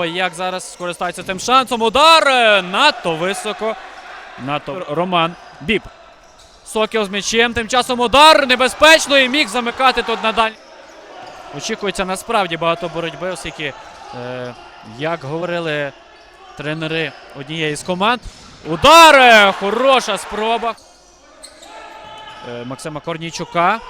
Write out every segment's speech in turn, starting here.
Як зараз скористається цим шансом? Удар е, надто високо. Надто Роман Біб. Сокіл з м'ячем. Тим часом удар небезпечно і міг замикати тут надаль. Очікується насправді багато боротьби, оскільки, е, як говорили тренери однієї з команд. Удар! е, Хороша спроба. Е, Максима Корнійчука.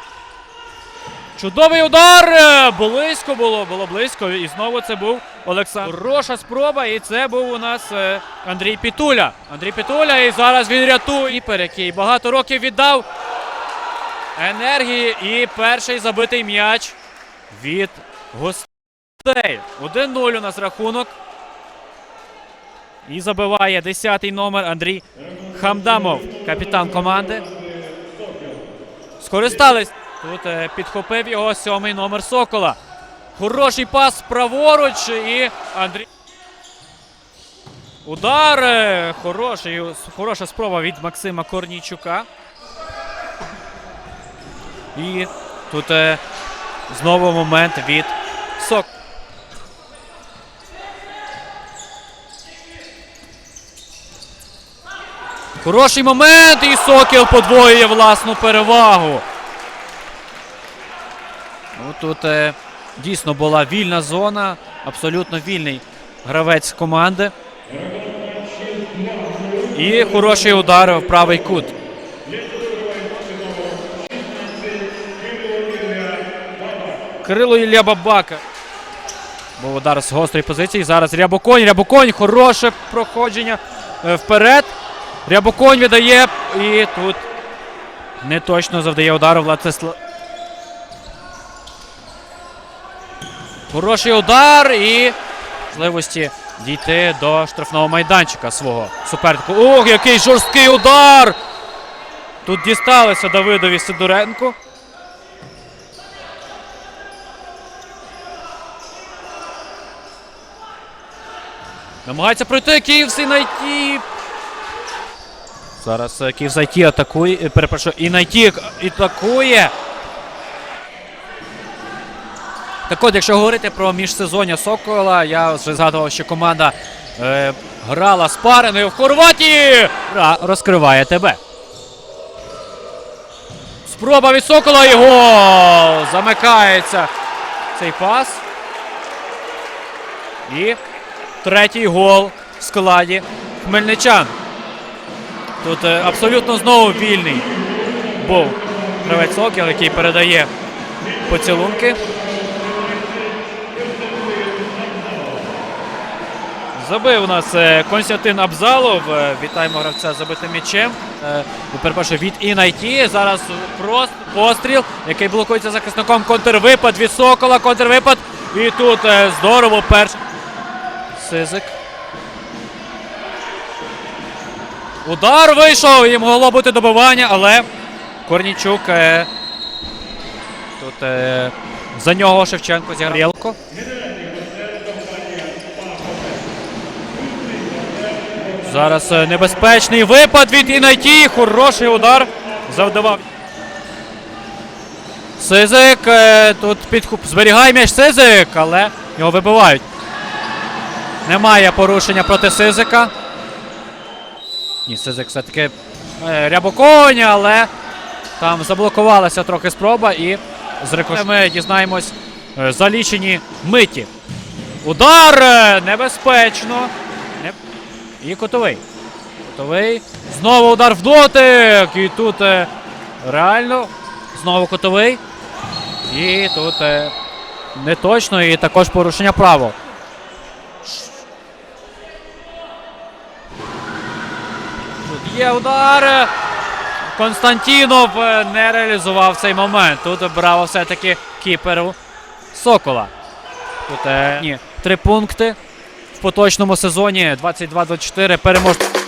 Чудовий удар! е, Близько було, було близько. І знову це був Олександр. Хороша спроба. І це був у нас е, Андрій Пітуля. Андрій Пітуля. І зараз він рятує. Іпер, який багато років віддав енергії. І перший забитий м'яч від гостей. 1-0 у нас рахунок. І забиває 10-й номер Андрій Хамдамов, капітан команди. Скористались. Тут е, підхопив його сьомий номер Сокола. Хороший пас праворуч і Андрій. Удар. е, Хороший, хороша спроба від Максима Корнійчука. І тут е, знову момент від Сок. Хороший момент, і Сокіл подвоює власну перевагу. Ну, тут е, дійсно була вільна зона, абсолютно вільний гравець команди. І хороший удар в правий кут. Кирило Ілля Бабака. Був удар з гострої позиції. Зараз Рябоконь. Рябоконь. Хороше проходження е, вперед. Рябоконь віддає. І тут не точно завдає удару Владислав. Хороший удар і можливості дійти до штрафного майданчика свого суперника. Ох, який жорсткий удар! Тут дісталося Давидові Сидоренку. Намагається пройти Київ Синайті. Зараз е, Київ Зайті атакує. е, Перепрошую, і Найті атакує. Так от, якщо говорити про міжсезоння Сокола, я вже згадував, що команда е, грала з париною в Хорватії. Ра- розкриває тебе. Спроба від Сокола і гол! Замикається цей пас. І третій гол в складі хмельничан. Тут е, абсолютно знову вільний був гравець Сокіл, який передає поцілунки. Забив у нас е, Константин Абзалов. Е, Вітаємо гравця забитим м'ячем. Е, ну, Перепрошую, від Інайті. Зараз просто постріл, який блокується захисником. Контрвипад від Сокола. Контрвипад. І тут здорово перший. Сизик. Удар вийшов. І могло бути добивання, але Корнічук. Тут за нього Шевченко зіграв. Зараз е, небезпечний випад від Інайті. Хороший удар. Завдавав. Сизик. е, Тут підхоп. Зберігає м'яч Сизик, але його вибивають. Немає порушення проти Сизика. Ні, Сизик все-таки е, рябоконя, але там заблокувалася трохи спроба і з рикошем ми дізнаємось е, за лічені миті. Удар небезпечно. І котовий. Котовий. Знову удар в дотик. І тут е, реально. Знову котовий. І тут е, не точно. І також порушення правил. Тут є удар. Константінов е, не реалізував цей момент. Тут браво все-таки кіперу Сокола. Тут ні, три пункти поточному сезоні 22-24 переможний.